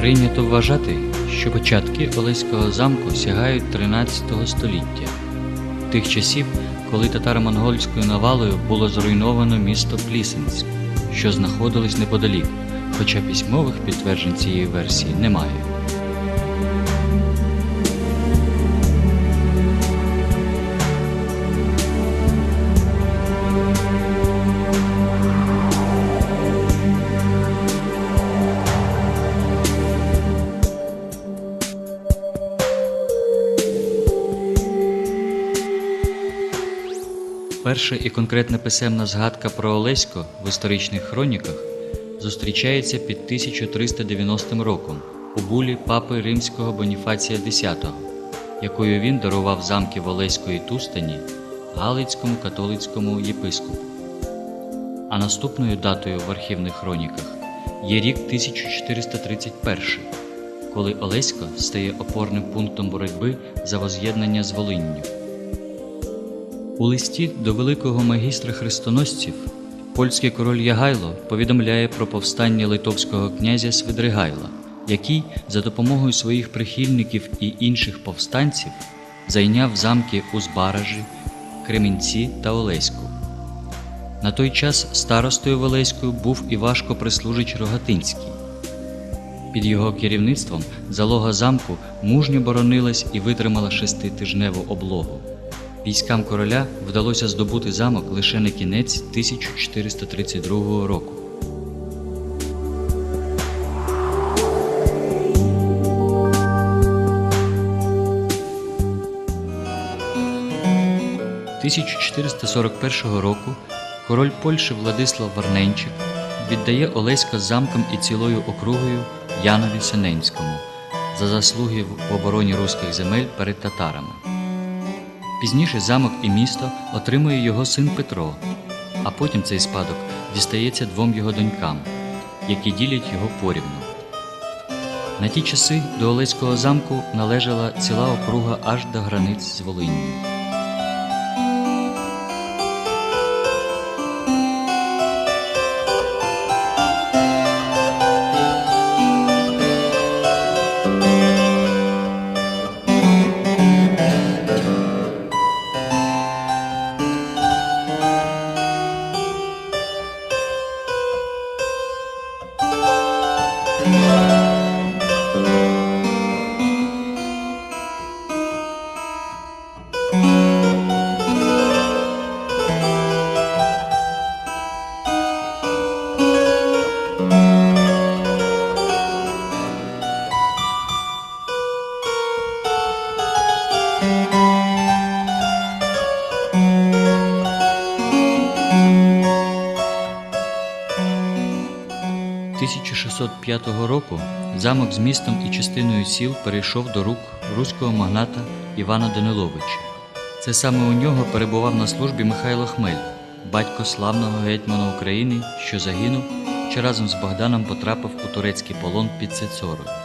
Прийнято вважати, що початки Олеського замку сягають 13 століття, тих часів, коли татаро-монгольською навалою було зруйновано місто Плісенськ, що знаходилось неподалік, хоча письмових підтверджень цієї версії немає. Перша і конкретна писемна згадка про Олесько в історичних хроніках зустрічається під 1390 роком у булі папи римського Боніфація X, якою він дарував замки в Олеської Тустані Галицькому католицькому єпископу. А наступною датою в архівних хроніках є рік 1431, коли Олесько стає опорним пунктом боротьби за воз'єднання з Волинню. У листі до великого магістра хрестоносців польський король Ягайло повідомляє про повстання литовського князя Свидригайла, який за допомогою своїх прихильників і інших повстанців зайняв замки у Збаражі, Кремінці та Олеську. На той час старостою Велеською був і важко прислужич Рогатинський. Під його керівництвом залога замку мужньо боронилась і витримала шеститижневу облогу. Військам короля вдалося здобути замок лише на кінець 1432 року. – 1441 року король Польщі Владислав Варненчик віддає Олеська з замком і цілою округою Янові Синенському за заслуги в обороні руських земель перед татарами. Пізніше замок і місто отримує його син Петро, а потім цей спадок дістається двом його донькам, які ділять його порівну. На ті часи до Олеського замку належала ціла округа аж до границь з Волинню. – Thank. 1605 року замок з містом і частиною сіл перейшов до рук руського магната Івана Даниловича. Це саме у нього перебував на службі Михайло Хмель, батько славного гетьмана України, що загинув, чи разом з Богданом потрапив у турецький полон під Цицорою.